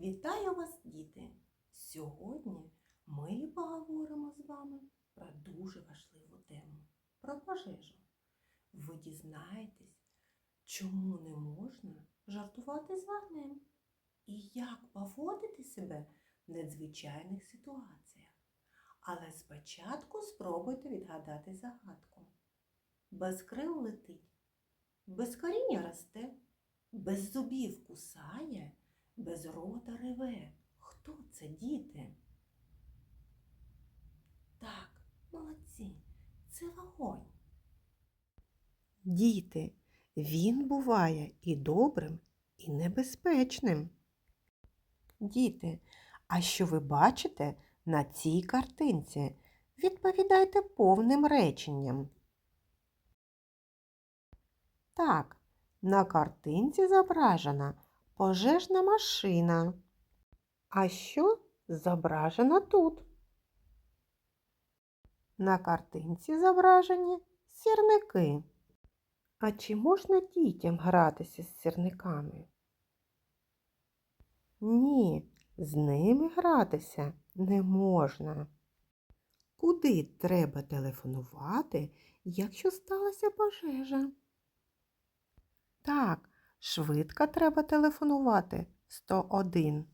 Вітаю вас, діти! Сьогодні ми поговоримо з вами про дуже важливу тему про пожежу. Ви дізнаєтесь, чому не можна жартувати з вогнем і як поводити себе в надзвичайних ситуаціях. Але спочатку спробуйте відгадати загадку. Без крил летить, без коріння росте, без зубів кусає без рота реве. Хто це, діти? Так, молодці, це вогонь. Діти, він буває і добрим, і небезпечним. Діти, а що ви бачите на цій картинці? Відповідайте повним реченням. Так, на картинці зображена пожежна машина. А що зображено тут? На картинці зображені сірники. А чи можна дітям гратися з сірниками? Ні, з ними гратися не можна. Куди треба телефонувати, якщо сталася пожежа? Так, швидко треба телефонувати 101.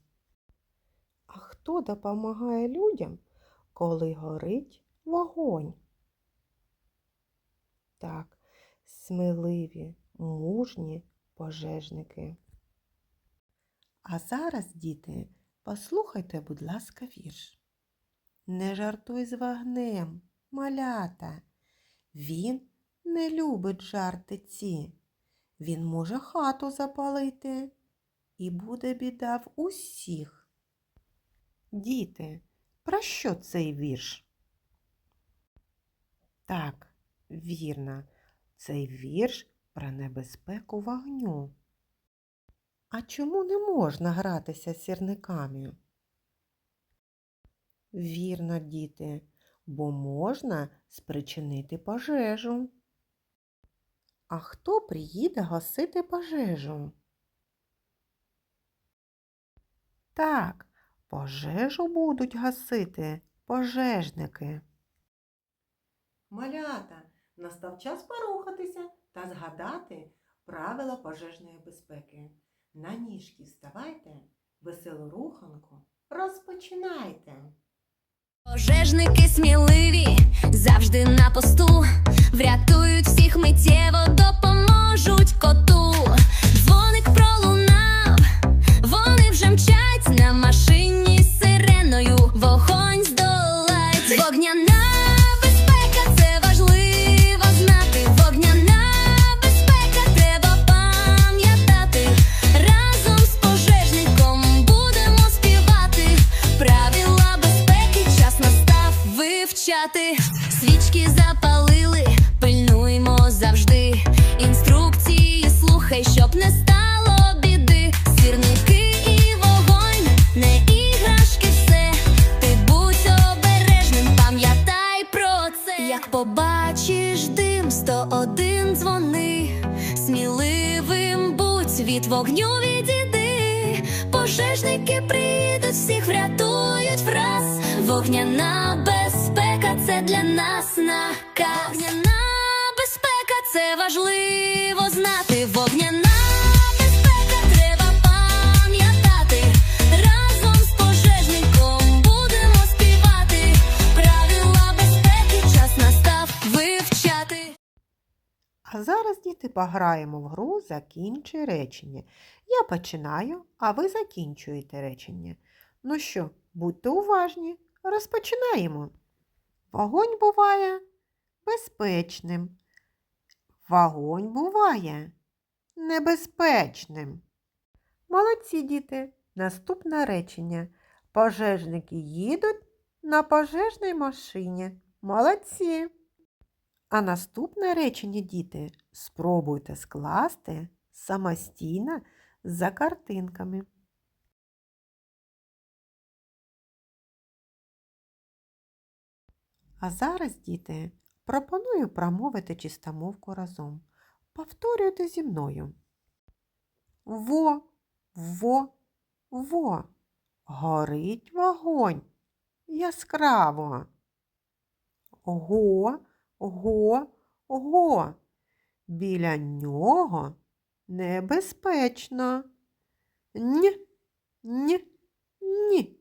А хто допомагає людям, коли горить вогонь? Так, сміливі, мужні пожежники. А зараз, діти, послухайте, будь ласка, вірш. Не жартуй з вогнем, малята. Він не любить жарти ці. Він може хату запалити, і буде біда в усіх. Діти, про що цей вірш? Так, вірно, цей вірш про небезпеку вогню. А чому не можна гратися з сірниками? Вірно, діти, бо можна спричинити пожежу. А хто приїде гасити пожежу? Так, пожежу будуть гасити пожежники. Малята, настав час порухатися та згадати правила пожежної безпеки. На ніжки вставайте, веселу руханку розпочинайте. Пожежники сміливі, завжди на посту, врятують всіх миттєво, допоможуть коту. Дзвоник пролунав, вони вже мчать на машині з сиреною, вогонь здолають. Вогняна безпека, Сміливим будь від вогню відійди. Пожежники прийдуть, всіх врятують враз. Вогняна безпека це для нас наказ. Зараз, діти, пограємо в гру Закінчуй речення. Я починаю, а ви закінчуєте речення. Ну що, будьте уважні, розпочинаємо. Вогонь буває безпечним. Вогонь буває небезпечним. Молодці, діти. Наступне речення. Пожежники їдуть на пожежній машині. Молодці. А наступне речення, діти, спробуйте скласти самостійно за картинками. А зараз, діти, пропоную промовити чистомовку разом. Повторюйте зі мною. Во, во, во. горить вогонь яскраво. Го, го, го. Біля нього небезпечно. Ні, ні, ні.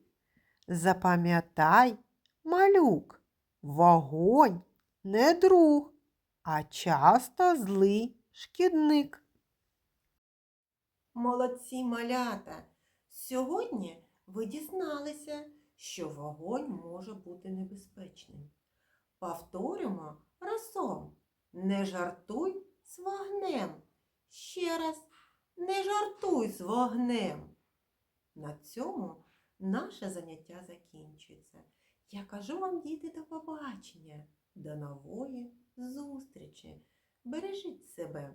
Запам'ятай, малюк, вогонь не друг, а часто злий шкідник. Молодці малята! Сьогодні ви дізналися, що вогонь може бути небезпечним. Повторюємо разом. Не жартуй з вогнем. Ще раз, не жартуй з вогнем. На цьому наше заняття закінчується. Я кажу вам, діти, до побачення, до нової зустрічі. Бережіть себе.